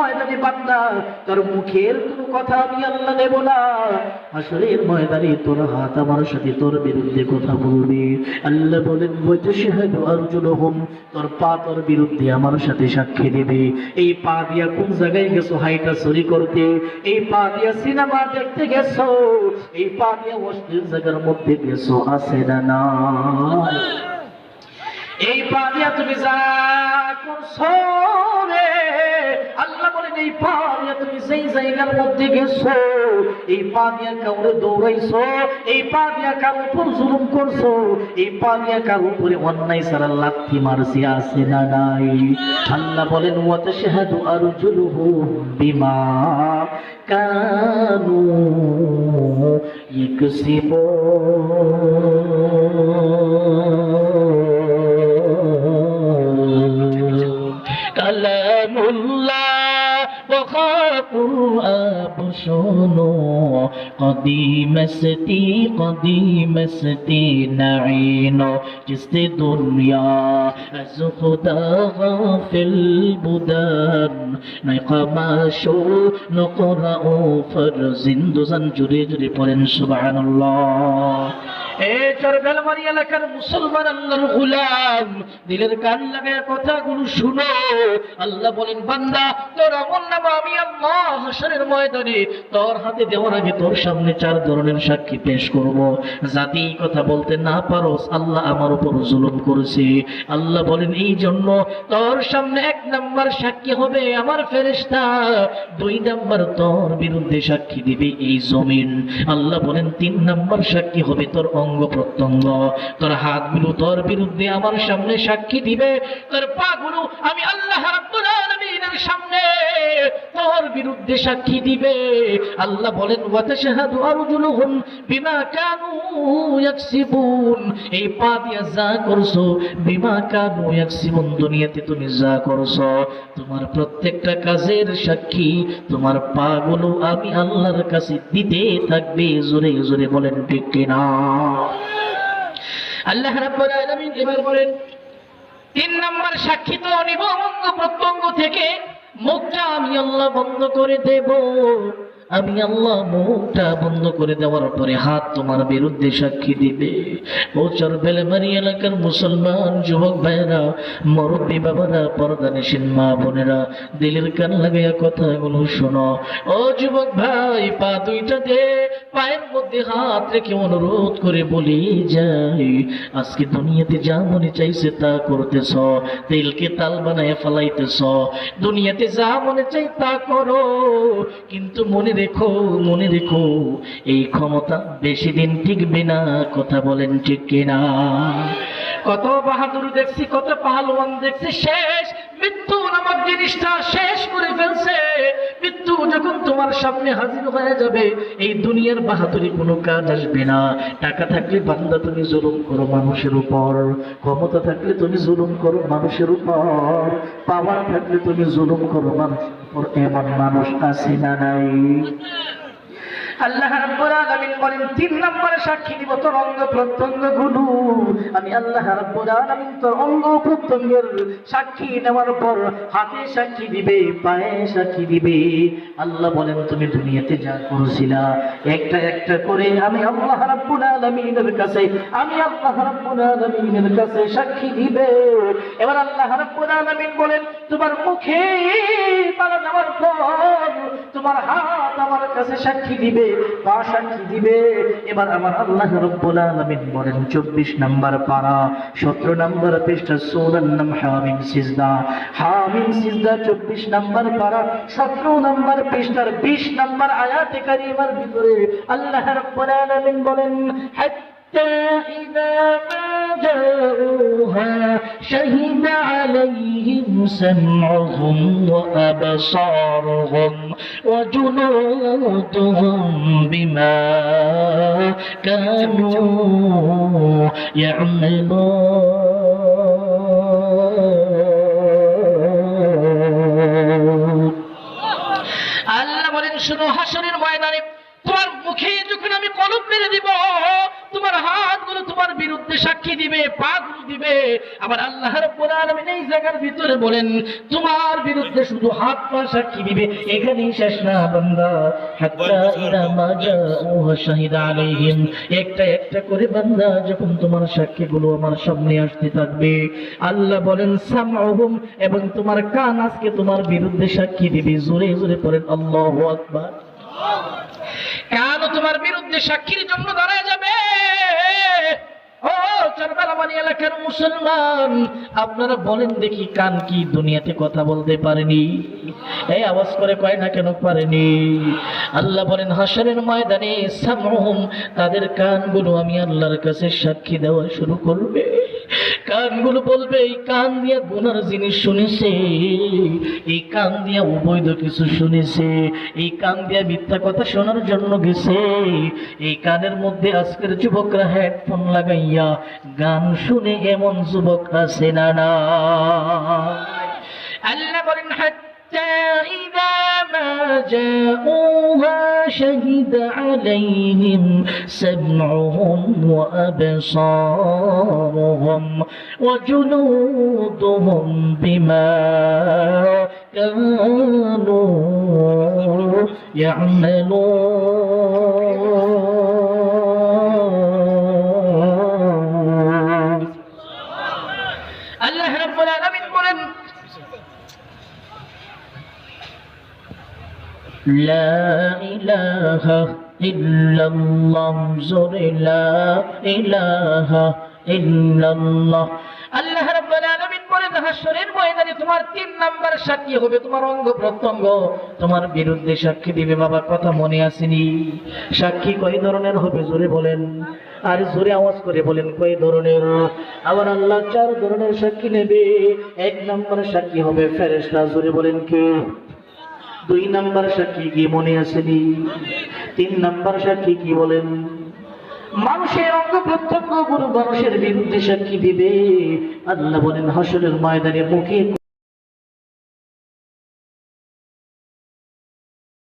ময়দানে বান্দা, তোর মুখের কোনো কথা আমি আল্লাহ নেব না। হাসরের ময়দানে তোর হাত আমার সাথে, তোর বিরুদ্ধে কথা বলবে। আল্লাহ বলেন ওয়াজহাদু আরজুলুহুম তোর পা তোর বিরুদ্ধে আমার সাথে সাক্ষী দেবে। এই পা দিয়া কোন জায়গায় গেছো, হাইটা চুরি করতে? এই পা দিয়া সিনেমা দেখতে গেছো? এই পা দিয়া অশ্লীল জায়গার মধ্যে গেছো, আছে না না এই পা দিয়া তুমি যা করছ এই পা তুমি সেই জায়গার মধ্যে গেছো, এই পা দিয়ে কাউরে দৌড়াইছো, এই পা দিয়ে কার জুলুম করছ, এই পা দিয়ে কার উপরে সারা লাথি মারছি, আছে না নাই? আল্লাহ বলেন ওয়াতে শাহাদু আর জুলুহু বিমা কানু ইকসিবু شولو قديم ستي قديم ستي نعينو جست دنيا از خدا غافل بودن نايقا شو نقرأو فرزندو زن جري جري سبحان الله. চার ধরনের সাক্ষী পেশ করব। জাতি কথা বলতে না পারোস, আল্লাহ আমার উপর জুলুম করেছে। আল্লাহ বলেন, এই জন্য তোর সামনে এক নাম্বার সাক্ষী হবে আমার ফেরেশতা, দুই নাম্বার তোর বিরুদ্ধে সাক্ষী দিবে এই জমিন। আল্লাহ বলেন, তিন নাম্বার সাক্ষী হবে তোর অঙ্গ প্রত্যঙ্গ তোর হাতগুলো তোর বিরুদ্ধে আমার সামনে সাক্ষী দিবে। তোর পাগুলো আমি আল্লাহ রাব্বুল আলামিনের সামনে তোর বিরুদ্ধে সাক্ষী দিবে। আল্লাহ বলেন বিমা কানু এই পা দিয়া যা করছ, বিমা কানু ইয়াকসিবুন, দুনিয়াতে তুমি যা করছ, তোমার প্রত্যেকটা কাজের সাক্ষী, তোমার পা পাগুলো আমি আল্লাহর কাছে দিতে থাকবে, জোরে জোরে বলেন ঠিক কিনা? আল্লাহ রাব্বুল আলামিন এবার বলেন তিন নম্বর সাক্ষী তো নিব অঙ্গ প্রত্যঙ্গ থেকে মুখটা আমি আল্লাহ বন্ধ করে দেব। আমি আল্লাহ মুখটা বন্ধ করে দেওয়ার পরে হাত তোমার বিরুদ্ধে সাক্ষী দিবে। ও চরবেলেমারি এলাকার মুসলমান, যুবক ভাইরা মরব্বী বাবারা, পর্দা নিশিন মা বোনেরা, দিলের কান লাগাইয়া কথাগুলো শোনো। ও যুবক ভাই, পা দুইটা দে, পায়ের মধ্যে হাত রেখে অনুরোধ করে বলি যাই। আজকে দুনিয়াতে যা মনে চাইছে তা করতেছ, তেলকে তাল বানায় ফেলাইতেছ। দুনিয়াতে যা মনে চাই তা করো, কিন্তু মনে রেখো মনে রেখো এই ক্ষমতা বেশি দিন টিকবে না কথা বলেন ঠিক কিনা? কত বাহাদুর দেখছি, কত পাহলওয়ান দেখছি, শেষ। মৃত্যু নামক জিনিসটা শেষ করে ফেলছে। মৃত্যু যখন তোমার সামনে হাজির হয়ে যাবে, এই দুনিয়ার বাহাদুরি কোনো কাজ আসবে না। টাকা থাকলে বান্দা তুমি জুলুম করো মানুষের উপর। ক্ষমতা থাকলে তুমি জুলুম করো মানুষের উপর। পাওয়ার থাকলে তুমি জুলুম করো মানুষের উপর। এমন মানুষ আছে না নাই? আল্লাহ রাব্বুল আলামিন বলেন, তিন নম্বরে সাক্ষী দিব তোর অঙ্গ প্রত্যঙ্গগুলো আমি আল্লাহ রাব্বুল আলামিন তোর অঙ্গ প্রত্যঙ্গের সাক্ষী নেওয়ার পর হাতে সাক্ষী দিবে, পায়ে সাক্ষী দিবে। আল্লাহ বলেন, তুমি দুনিয়াতে যা করেছিলা, একটা একটা করে আমি আল্লাহ রাব্বুল আলামিনের কাছে, আমি আল্লাহ রাব্বুল আলামিনের কাছে সাক্ষী দিবে। এবার আল্লাহ রাব্বুল আলামিন বলেন, তোমার মুখে পালা নেওয়ার পর তোমার হাত আমার কাছে সাক্ষী দিবে। পা সাক্ষী দিবে? এবার আমার আল্লাহ রব্বুল আলামিন বলেন 24 নাম্বার পারা 17 নাম্বার পৃষ্ঠা সূরার নাম হামিম সিজদা। হামিম সিজদা 24 নাম্বার পারা 17 নাম্বার পৃষ্ঠার 20 নাম্বার আয়াতে কারিমার ভিতরে আল্লাহ রব্বুল আলামিন বলেন حتى إذا ما جاءوها شهد عليهم سمعهم وأبصارهم وجنودهم بما كانوا يعملون আল্লাহ বলেন শুনো হাসনের ময়দানে তোমার মুখে যখন আমি কলম মেরে দিব, তোমার হাতগুলো তোমার বিরুদ্ধে সাক্ষী দিবে, পাগুলো দিবে। আবার আল্লাহ রাব্বুল এই জায়গার ভিতরে বলেন, তোমার বিরুদ্ধে শুধু হাত পা সাক্ষী দিবে, এখানেই শেষ না বান্দা। একটা একটা করে বান্দা যখন তোমার সাক্ষীগুলো আমার সামনে আসতে থাকবে, আল্লাহ বলেন, সামউহুম, এবং তোমার কান আজকে তোমার বিরুদ্ধে সাক্ষী দিবে। জোরে জোরে পড়েন আল্লাহু আকবার। কানও তোমার বিরুদ্ধে সাক্ষীর জন্য দাঁড়ায় যাবে? ও চারবালামানি এলাকার মুসলমান, আপনারা বলেন দেখি কান কি দুনিয়াতে কথা বলতে পারেনি? এই আওয়াজ করে কয় না কেন পারেনি? আল্লাহ বলেন হাসরের ময়দানে সামহুম, তাদের কানগুলো আমি আল্লাহর কাছে সাক্ষী দেওয়া শুরু করবে। কানগুলো বলবে, এই কান দিয়া গুনার জিনিস শুনেছে, এই কান দিয়া অবৈধ কিছু শুনেছে, এই কান দিয়া মিথ্যা কথা শোনার জন্য গেছে, এই কানের মধ্যে আজকের যুবকরা হেডফোন লাগাইয়া গান শুনে এমন যুবক আছে না না আল্লাহ বলেন হাত্তা جاءوها شهد عليهم سمعهم وأبصارهم وجلودهم بما كانوا يعملون. لا إله إلا الله زر لا إله إلا الله আল্লাহ রাব্বুল আলামিন বলেন হাসরের ময়দানে তোমার তিন নাম্বার সাক্ষী হবে তোমার অঙ্গ প্রত্যঙ্গ তোমার বিরুদ্ধে সাক্ষী দিবে বাবা কথা মনে আসেনি সাক্ষী কয় ধরনের হবে জোরে বলেন আর জোরে আওয়াজ করে বলেন কয় ধরনের আবার আল্লাহ চার ধরনের সাক্ষী নেবে এক নম্বর সাক্ষী হবে ফেরেশতা জোরে বলেন কে দুই নাম্বার সাক্ষী কি মনে আসেনি? তিন নাম্বার সাক্ষী কি বলেন? মানুষের অঙ্গ প্রত্যঙ্গ গুরু মানুষের বিরুদ্ধে সাক্ষী দিবে। আল্লাহ বলেন হাসনের ময়দানে মুখে